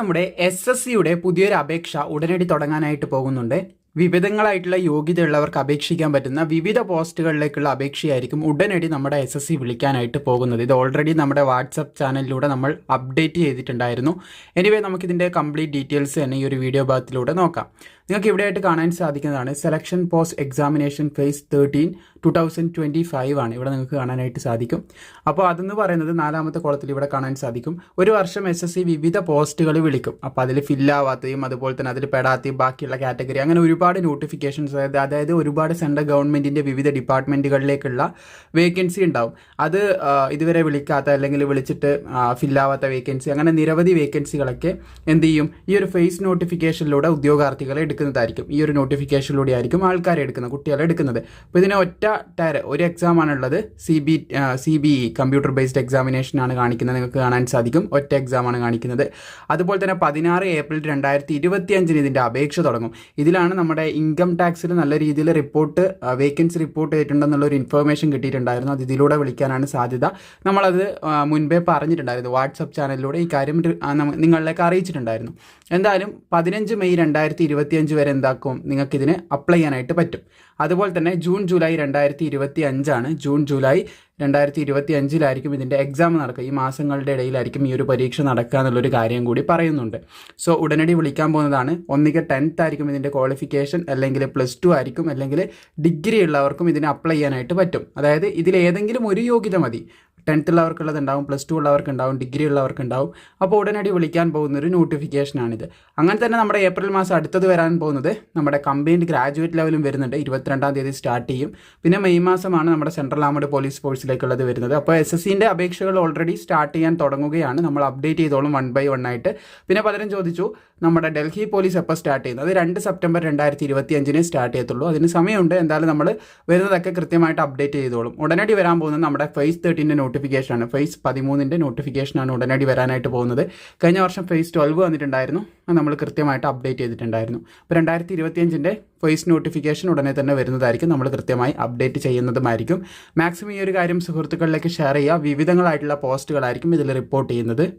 നമ്മുടെ S S സിയുടെ പുതിയൊരു അപേക്ഷ ഉടനടി തുടങ്ങാനായിട്ട് പോകുന്നുണ്ട്. വിവിധങ്ങളായിട്ടുള്ള യോഗ്യതയുള്ളവർക്ക് അപേക്ഷിക്കാൻ പറ്റുന്ന വിവിധ പോസ്റ്റുകളിലേക്കുള്ള അപേക്ഷയായിരിക്കും ഉടനടി നമ്മുടെ എസ് എസ് സി വിളിക്കാനായിട്ട് പോകുന്നത്. ഇത് ഓൾറെഡി നമ്മുടെ വാട്സപ്പ് ചാനലിലൂടെ നമ്മൾ അപ്ഡേറ്റ് ചെയ്തിട്ടുണ്ടായിരുന്നു. എനിവേ നമുക്കിതിന്റെ കംപ്ലീറ്റ് ഡീറ്റെയിൽസ് തന്നെ ഈ ഒരു വീഡിയോ ഭാഗത്തിലൂടെ നോക്കാം. നിങ്ങൾക്ക് ഇവിടെയായിട്ട് കാണാൻ സാധിക്കുന്നതാണ് selection post examination phase thirteen two thousand twenty five ആണ്. ഇവിടെ നിങ്ങൾക്ക് കാണാനായിട്ട് സാധിക്കും. അപ്പോൾ അതെന്ന് പറയുന്നത് നാലാമത്തെ കോളത്തിൽ ഇവിടെ കാണാൻ സാധിക്കും. ഒരു വർഷം എസ് എസ് സി വിവിധ പോസ്റ്റുകൾ വിളിക്കും. അപ്പോൾ അതിൽ ഫില്ലാവാത്തയും അതുപോലെ തന്നെ അതിൽ പെടാത്തയും ബാക്കിയുള്ള കാറ്റഗറി അങ്ങനെ ഒരുപാട് നോട്ടിഫിക്കേഷൻസ് അതായത് അതായത് ഒരുപാട് സെൻട്രൽ ഗവൺമെന്റിന്റെ വിവിധ ഡിപ്പാർട്ട്മെന്റുകളിലേക്കുള്ള വേക്കൻസി ഉണ്ടാവും. അത് ഇതുവരെ വിളിക്കാത്ത അല്ലെങ്കിൽ വിളിച്ചിട്ട് ഫില്ലാവാത്ത വേക്കൻസി അങ്ങനെ നിരവധി വേക്കൻസികളൊക്കെ എന്ത് ചെയ്യും? ഈ ഒരു ഫേസ് നോട്ടിഫിക്കേഷനിലൂടെ ഉദ്യോഗാർത്ഥികളെ എടുക്കുന്നതായിരിക്കും. ഈ ഒരു നോട്ടിഫിക്കേഷനിലൂടെ ആയിരിക്കും ആൾക്കാരെ എടുക്കുന്നത് കുട്ടികളെ എടുക്കുന്നത്. അപ്പോൾ ഇതിനെ ഒറ്റ ടയർ ഒരു എക്സാം ആണുള്ളത്. C B C B E computer based examination ആണ് കാണിക്കുന്നത്. നിങ്ങൾക്ക് കാണാൻ സാധിക്കും. ഒറ്റ എക്സാം ആണ് കാണിക്കുന്നത്. അതുപോലെ തന്നെ പതിനാറ് ഏപ്രിൽ രണ്ടായിരത്തി ഇരുപത്തി അഞ്ചിന് ഇതിന്റെ അപേക്ഷ തുടങ്ങും. ഇതിലാണ് നമ്മുടെ ഇൻകം ടാക്സിൽ നല്ല രീതിയിൽ റിപ്പോർട്ട് വേക്കൻസി റിപ്പോർട്ട് ചെയ്തിട്ടുണ്ടെന്നുള്ള ഒരു ഇൻഫർമേഷൻ കിട്ടിയിട്ടുണ്ടായിരുന്നു. അത് ഇതിലൂടെ വിളിക്കാനാണ് സാധ്യത. നമ്മളത് മുൻപേ പറഞ്ഞിട്ടുണ്ടായിരുന്നു. വാട്സപ്പ് ചാനലിലൂടെ ഈ കാര്യം നിങ്ങളിലേക്ക് അറിയിച്ചിട്ടുണ്ടായിരുന്നു. എന്തായാലും പതിനഞ്ച് മെയ് രണ്ടായിരത്തി ഇരുപത്തിയഞ്ച് വരെ എന്താക്കും? നിങ്ങൾക്കിതിന് അപ്ലൈ ചെയ്യാനായിട്ട് പറ്റും. അതുപോലെ തന്നെ ജൂൺ ജൂലൈ രണ്ടായിരത്തി ഇരുപത്തി അഞ്ചാണ് ജൂൺ ജൂലൈ രണ്ടായിരത്തി ഇരുപത്തി അഞ്ചിലായിരിക്കും ഇതിന്റെ എക്സാം നടക്കുക. ഈ മാസങ്ങളുടെ ഇടയിലായിരിക്കും ഈ ഒരു പരീക്ഷ നടക്കുക എന്നുള്ളൊരു കാര്യം കൂടി പറയുന്നുണ്ട്. സോ ഉടനടി വിളിക്കാൻ പോകുന്നതാണ്. ഒന്നുകിൽ ടെൻത്ത് ആയിരിക്കും ഇതിന്റെ ക്വാളിഫിക്കേഷൻ അല്ലെങ്കിൽ പ്ലസ് ടു ആയിരിക്കും അല്ലെങ്കിൽ ഡിഗ്രി ഉള്ളവർക്കും ഇതിനെ അപ്ലൈ ചെയ്യാനായിട്ട് പറ്റും. അതായത് ഇതിലേതെങ്കിലും ഒരു യോഗ്യത മതി. ടെൻത്ത് ഉള്ളവർക്കുള്ളത് ഉണ്ടാവും പ്ലസ് ടു ഉള്ളവർക്ക് ഉണ്ടാവും ഡിഗ്രി ഉള്ളവർക്ക് ഉണ്ടാവും. അപ്പോൾ ഉടനടി വിളിക്കാൻ പോകുന്ന ഒരു നോട്ടിഫിക്കേഷനാണിത് അങ്ങനെ തന്നെ നമ്മുടെ ഏപ്രിൽ മാസം അടുത്തത് വരാൻ പോകുന്നത് നമ്മുടെ കമ്പൈൻഡ് ഗ്രാജുവേറ്റ് ലെവലും വരുന്നുണ്ട്. ഇരുപത്തിരണ്ടാം തീയതി സ്റ്റാർട്ട് ചെയ്യും. പിന്നെ മെയ് മാസമാണ് നമ്മുടെ സെൻട്രൽ ആമഡ് പോലീസ് ഫോഴ്സിലേക്കുള്ളത് വരുന്നത്. അപ്പോൾ എസ് എസ് സിന്റെ അപേക്ഷകൾ ഓൾറെഡി സ്റ്റാർട്ട് ചെയ്യാൻ തുടങ്ങുകയാണ്. നമ്മൾ അപ്ഡേറ്റ് ചെയ്തോളും വൺ ബൈ വൺ ആയിട്ട്. പിന്നെ പലരും ചോദിച്ചു നമ്മുടെ ഡൽഹി പോലീസ് എപ്പോൾ സ്റ്റാർട്ട് ചെയ്യുന്നത്? അത് രണ്ട് സെപ്റ്റംബർ രണ്ടായിരത്തി ഇരുപത്തി അഞ്ചിന് സ്റ്റാർട്ട് ചെയ്യത്തുള്ളൂ. അതിന് സമയമുണ്ട്. എന്തായാലും നമ്മൾ വരുന്നതൊക്കെ കൃത്യമായിട്ട് അപ്ഡേറ്റ് ചെയ്തോളും. ഉടനടി വരാൻ പോകുന്നത് നമ്മുടെ ഫേസ് തേർട്ടീന്റെ നോട്ടിഫിക്കേഷനാണ് ഫേസ് പതിമൂന്നിന്റെ നോട്ടിഫിക്കേഷനാണ് ഉടനടി വരാനായിട്ട് പോകുന്നത്. കഴിഞ്ഞ വർഷം ഫേസ് ട്വൽവ് വന്നിട്ടുണ്ടായിരുന്നു. അത് നമ്മൾ കൃത്യമായിട്ട് അപ്ഡേറ്റ് ചെയ്തിട്ടുണ്ടായിരുന്നു. അപ്പോൾ രണ്ടായിരത്തി ഇരുപത്തിയഞ്ചിന്റെ ഫേസ് നോട്ടിഫിക്കേഷൻ ഉടനെ തന്നെ വരുന്നതായിരിക്കും. നമ്മൾ കൃത്യമായി അപ്ഡേറ്റ് ചെയ്യുന്നതുമായിരിക്കും. മാക്സിമം ഈ ഒരു കാര്യം സുഹൃത്തുക്കളിലേക്ക് ഷെയർ ചെയ്യുക. വിവിധങ്ങളായിട്ടുള്ള പോസ്റ്റുകളായിരിക്കും ഇതിൽ റിപ്പോർട്ട് ചെയ്യുന്നത്.